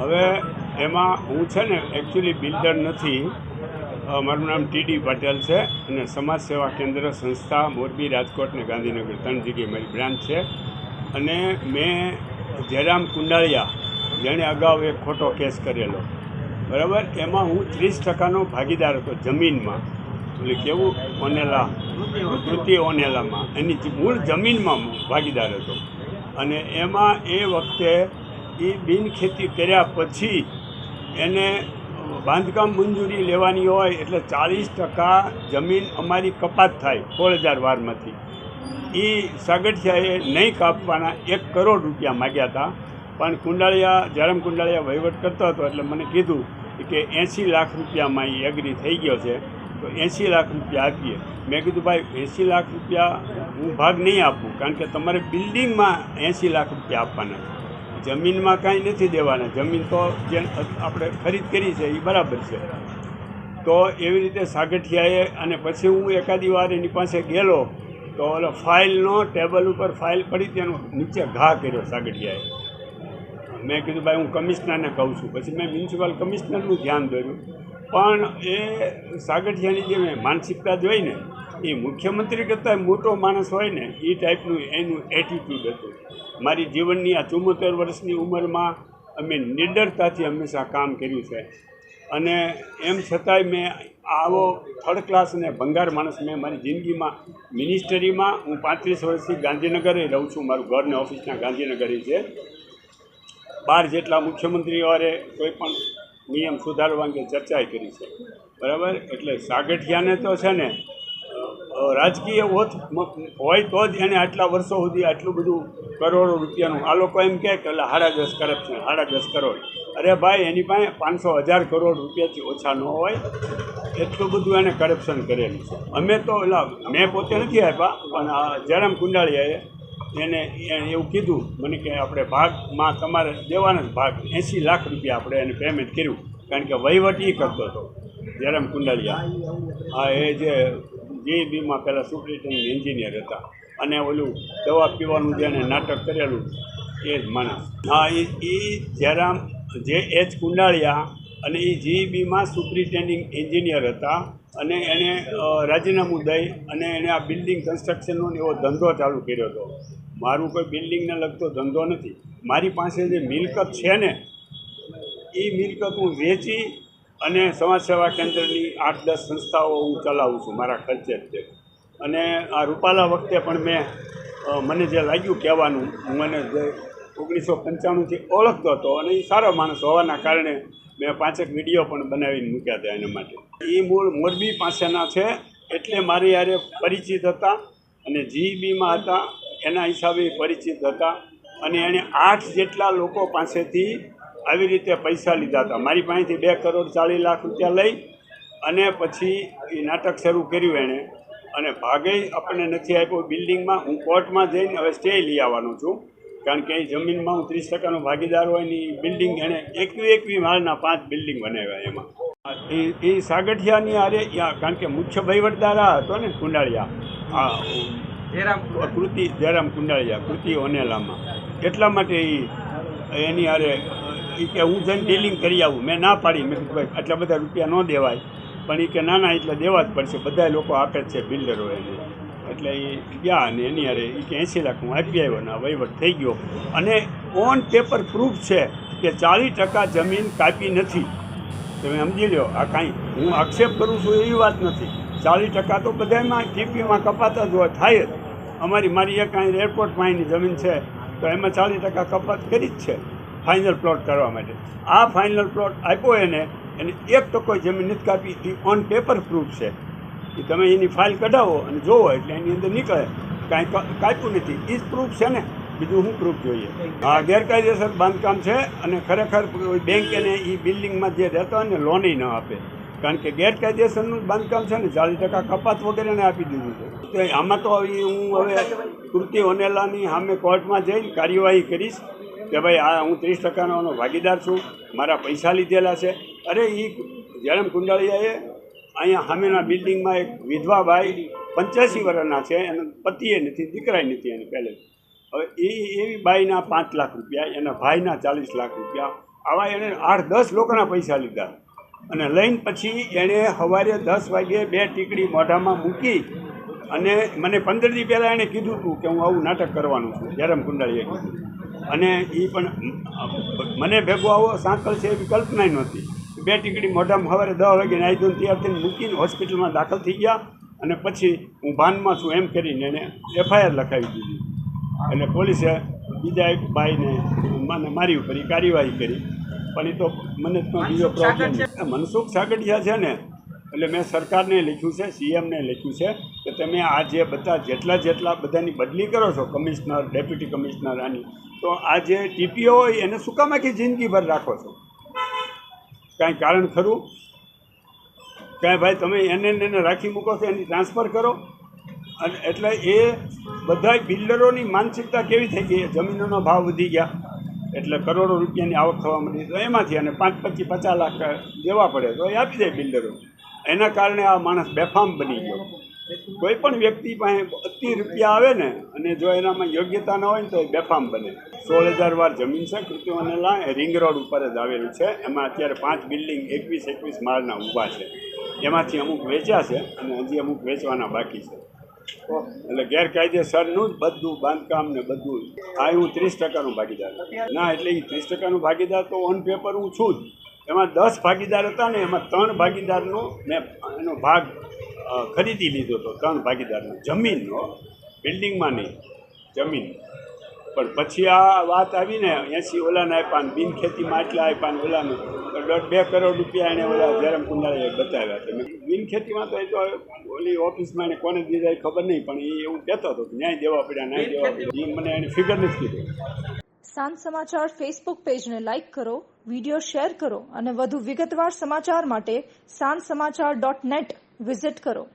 હવે એમાં હું છે ને એકચ્યુઅલી બિલ્ડર નથી. મારું નામ ટીડી પટેલ છે અને સમાજ સેવા કેન્દ્ર સંસ્થા મોરબી, રાજકોટ ને ગાંધીનગર. ત્રણ જગ્યાએ મારી બ્રાન્ચ છે. અને મેં જયરામ કુંડાળિયા, જેણે અગાઉ એક ખોટો કેસ કરેલો. બરાબર? એમાં હું ત્રીસ ટકાનો ભાગીદાર હતો જમીનમાં. એટલે કેવું? ઓનેલા. તૃતીય ઓનેલામાં. એની મૂળ જમીનમાં ભાગીદાર હતો. અને એમાં એ વખતે એ બિનખેતી કર્યા પછી એને બાંધકામ મંજૂરી લેવાની હોય એટલે ચાલીસ ટકા જમીન અમારી કપાત થાય સોળ હજાર વારમાંથી. એ સાગઠિયાએ નહીં કાપવાના એક કરોડ રૂપિયા માગ્યા હતા. પણ કુંડાળિયા, જયરામ કુંડાળિયા વહીવટ કરતો હતો એટલે મને કીધું કે એંસી લાખ રૂપિયામાં એ એગ્રી થઈ ગયો છે, તો એંસી લાખ રૂપિયા આપીએ. મેં કીધું, ભાઈ, એંસી લાખ રૂપિયા હું ભાગ નહીં આપું, કારણ કે તમારે બિલ્ડિંગમાં એંસી લાખ રૂપિયા આપવાના છે. જમીનમાં કાંઈ નથી દેવાના. જમીન તો જે આપણે ખરીદ કરી છે, એ બરાબર છે. તો એવી રીતે સાગઠિયાએ અને પછી હું એકાદી વાર એની પાસે ગયેલો, તો ઓલો ફાઇલનો ટેબલ ઉપર ફાઇલ પડી તેનો નીચે ઘા કર્યો સાગઠિયાએ. મેં કીધું, ભાઈ, હું કમિશનરને કહું છું. પછી મેં મ્યુનિસિપલ કમિશનરનું ધ્યાન દોર્યું પણ એ સાગઠિયાની જે મેં માનસિકતા જોઈ ને એ મુખ્યમંત્રી કરતાં મોટો માણસ હોય ને એ ટાઈપનું એનું એટીટ્યૂડ હતું. મારી જીવનની આ ચુમ્મોતેર વર્ષની ઉંમરમાં અમે નિડરતાથી હંમેશા કામ કર્યું છે. અને એમ છતાંય મેં આવો થર્ડ ક્લાસ અને ભંગાર માણસ મેં મારી જિંદગીમાં મિનિસ્ટરીમાં હું પાંત્રીસ વર્ષથી ગાંધીનગરે રહું છું. મારું ઘરને ઓફિસના ગાંધીનગરે છે. બાર જેટલા મુખ્યમંત્રીઓએ કોઈ પણ નિયમ સુધારવા અંગે ચર્ચાએ કરી છે. બરાબર? એટલે સાગઠિયાને તો છે ને રાજકીય ઓથ હોય તો જ એને આટલા વર્ષો સુધી આટલું બધું કરોડો રૂપિયાનું. આ લોકો એમ કહે કે હાડા દસ કરપ્શન હાડા દસ કરોડ. અરે ભાઈ, એની પાસે પાંચસો હજાર કરોડ રૂપિયાથી ઓછા ન હોય. એટલું બધું એને કરપ્શન કરેલું છે. અમે તો એટલે મેં પોતે નથી આપ્યા, પણ આ જયરામ કુંડાળિયાએ એને એવું કીધું, મને કે આપણે ભાગમાં તમારે દેવાના જ ભાગ એંસી લાખ રૂપિયા આપણે એને પેમેન્ટ કર્યું. કારણ કે વહીવટ એ કરતો હતો જયરામ કુંડાળિયા. હા એ જે જીબીમાં પહેલાં સુપ્રિન્ટેન્ડન્ટ એન્જિનિયર હતા. અને ઓલું દવા પીવાનું જે એને નાટક કરેલું, એ જ માણસ. હા, એ એ જયરામ જે એચ કુંડાળિયા અને એ જીઈબીમાં સુપ્રિન્ટેન્ડિંગ એન્જિનિયર હતા અને એણે રાજીનામું દઈ અને એણે આ બિલ્ડિંગ કન્સ્ટ્રક્શનનો એવો ધંધો ચાલુ કર્યો હતો. મારું કોઈ બિલ્ડિંગને લગતો ધંધો નથી. મારી પાસે જે મિલકત છે ને, એ મિલકત હું વેચી અને સમાજ સેવા કેન્દ્રની આઠ દસ સંસ્થાઓ હું ચલાવું છું મારા ખર્ચે જ છે. અને આ રૂપાલા વખતે પણ મેં મને જે લાગ્યું કહેવાનું, હું મને જે ઓગણીસો પંચાણુંથી ઓળખતો હતો અને એ સારો માણસ હોવાના કારણે મેં પાંચેક વીડિયો પણ બનાવીને મૂક્યા હતા એના માટે. એ મૂળ મોરબી પાસેના છે એટલે મારી યારે પરિચિત હતા અને જીબીમાં હતા, એના હિસાબે પરિચિત હતા અને એણે આઠ જેટલા લોકો પાસેથી આવી રીતે પૈસા લીધા હતા. મારી પાસેથી બે કરોડ ચાલીસ લાખ રૂપિયા લઈ અને પછી એ નાટક શરૂ કર્યું એણે. અને ભાગે આપણને નથી આપ્યો બિલ્ડિંગમાં. હું કોર્ટમાં જઈને હવે સ્ટે લઈ આવવાનો છું. કારણ કે એ જમીનમાં હું ત્રીસ ટકાનો ભાગીદાર હોય ને એ બિલ્ડિંગ એણે એકવી એકવી માળના પાંચ બિલ્ડિંગ બનાવ્યા એમાં. એ એ સાગઠિયાની આરે કારણ કે મુખ્ય વહીવટદાર હતો ને કુંડાળિયા. આ કૃતિ જયરામ કુંડાળિયા કૃતિ ઓનેલામાં. એટલા માટે એ એની આરે એ કે હું જઈને ડીલિંગ કરી આવું. મેં ના પાડી. મેં કીધું, ભાઈ, આટલા બધા રૂપિયા ન દેવાય. પણ એ કે, ના ના, એટલે દેવા જ પડશે. બધા લોકો આપે છે બિલ્ડરો એને. એટલે એ ગયા અને એની હારે એ કે એંસી લાખ હું આપી આવ્યો ને વહીવટ થઈ ગયો. અને ઓન પેપર પ્રૂફ છે કે ચાલીસ ટકા જમીન કાપી નથી. તમે સમજી લો આ કાંઈ હું આક્ષેપ કરું છું એવી વાત નથી. ચાલીસ ટકા તો બધામાં ટીપીમાં કપાતા જ હોય, થાય જ. અમારી, મારી એક અહીં એરપોર્ટ પાસેની જમીન છે, તો એમાં ચાલીસ ટકા કપાત કરી જ છે. ફાઇનલ પ્લોટ કરવા માટે. આ ફાઇનલ પ્લોટ આપ્યો એને એને એક ટકો જમીન નથી કાપી એ ઓન પેપર પ્રૂફ છે. એ તમે એની ફાઇલ કઢાવો અને જોવો એટલે એની અંદર નીકળે. કાંઈ કાપ્યું નથી. એ જ પ્રૂફ છે ને. બીજું શું પ્રૂફ જોઈએ? આ ગેરકાયદેસર બાંધકામ છે અને ખરેખર બેંક એને એ બિલ્ડિંગમાં જે રહેતા હોય ને લોનય ન આપે. કારણ કે ગેરકાયદેસરનું બાંધકામ છે ને, ચાલીસ ટકા કપાત વગેરેને આપી દીધું છે. તો આમાં તો હું હવે કૃતિ ઓનેલાની સામે કોર્ટમાં જઈને કાર્યવાહી કરીશ. કે ભાઈ, આ હું ત્રીસ ટકાનો ભાગીદાર છું, મારા પૈસા લીધેલા છે. અરે એ જયરામ કુંડાળિયાએ અહીંયા સામેના બિલ્ડિંગમાં એક વિધવા ભાઈ પંચ્યાસી વર્ષના છે, એનો પતિએ નથી, દીકરાએ નથી એને પહેલે હવે એ એવી બાઈના પાંચ લાખ રૂપિયા, એના ભાઈના ચાલીસ લાખ રૂપિયા, આવા એણે આઠ, દસ લોકોના પૈસા લીધા. અને લઈને પછી એણે સવારે દસ વાગે બે ટીકડી મોઢામાં મૂકી અને મને પંદર દી પહેલાં એણે કીધું હતું કે હું આવું નાટક કરવાનું છું, જયરામ કુંડાળીએ કીધું. અને એ પણ મને ભેગો આવો સાંકળ છે એવી કલ્પના નહોતી. બે ટીકડી મોઢામાં સવારે દસ વાગે નાહી ધોઈને તૈયાર થઈને મૂકીને હોસ્પિટલમાં દાખલ થઈ ગયા અને પછી હું ભાનમાં છું એમ કરીને એને એફઆઈઆર લખાવી દીધી. એટલે પોલીસે બીજા એક ભાઈને મને મારી ઉપર કાર્યવાહી કરી. પણ એ તો મને બીજો પ્રોબ્લેમ મનસુખ સાગઢિયા છે ને એટલે મેં સરકારને લખ્યું છે સીએમને લખ્યું છે કે તમે આ જે બધા જેટલા જેટલા બધાની બદલી કરો છો કમિશનર ડેપ્યુટી કમિશનર આની તો આ જે ટીપીઓ હોય એને શું કામ આખી જિંદગીભર રાખો છો? કાંઈ કારણ ખરું? કાંઈ ભાઈ તમે એને એને રાખી મૂકો છો, એની ટ્રાન્સફર કરો? અને એટલે એ બધાય બિલ્ડરોની માનસિકતા કેવી થઈ ગઈ? જમીનોનો ભાવ વધી ગયા. એટલે કરોડો રૂપિયાની આવક થવા માંડી. તો એમાંથી અને પાંચ, પચીસ, પચાસ લાખ દેવા પડે. તો એ આપી દે બિલ્ડરો એના કારણે આ માણસ બેફામ બની ગયો. કોઈ પણ વ્યક્તિ પાસે અતિ રૂપિયા આવે ને અને જો એનામાં યોગ્યતા ન હોય ને તો એ બેફામ બને. સોળ હજાર વાર જમીન છે કૃત્યોને એ રિંગ રોડ ઉપર જ આવેલું છે. એમાં અત્યારે પાંચ બિલ્ડિંગ એકવીસ એકવીસ માળના ઊભા છે. એમાંથી અમુક વેચ્યા છે અને હજી અમુક વેચવાના બાકી છે. એટલે ગેરકાયદેસરનું જ બધું બાંધકામ ને બધું. આ હું ત્રીસ ટકાનું ભાગીદાર. ના, એટલે એ ત્રીસ ટકાનું ભાગીદાર તો ઓન પેપર હું છું જ. એમાં દસ ભાગીદાર હતા ને એમાં ત્રણ ભાગીદારનો મેં એનો ભાગ ખરીદી લીધો હતો ત્રણ ભાગીદારનો. જમીનનો બિલ્ડિંગમાં નહીં જમીન. પણ પછી આ વાત આવીને એસી ઓલાને આપ્યા ને બિન ખેતીમાં આટલા આપ્યા ને ઓલાને તો દોઢ બે કરોડ રૂપિયા એણે ઓલા જયરામ કુંડાળીએ બતાવ્યા છે બિન ખેતીમાં તો એ તો ઓલી ઓફિસમાં એને કોને દીધા એ ખબર નહીં પણ એ એવું કહેતો હતો કે ન્યાય દેવા પડ્યા ન્યાય દેવા પડ્યા. એ મને એને ફિગર નથી કીધું. સાંજ સમાચાર ફેસબુક પેજને લાઇક કરો વીડિયો શેર કરો અને વધુ વિગતવાર સમાચાર માટે સાંજ સમાચાર ડોટ નેટ વિઝિટ કરો.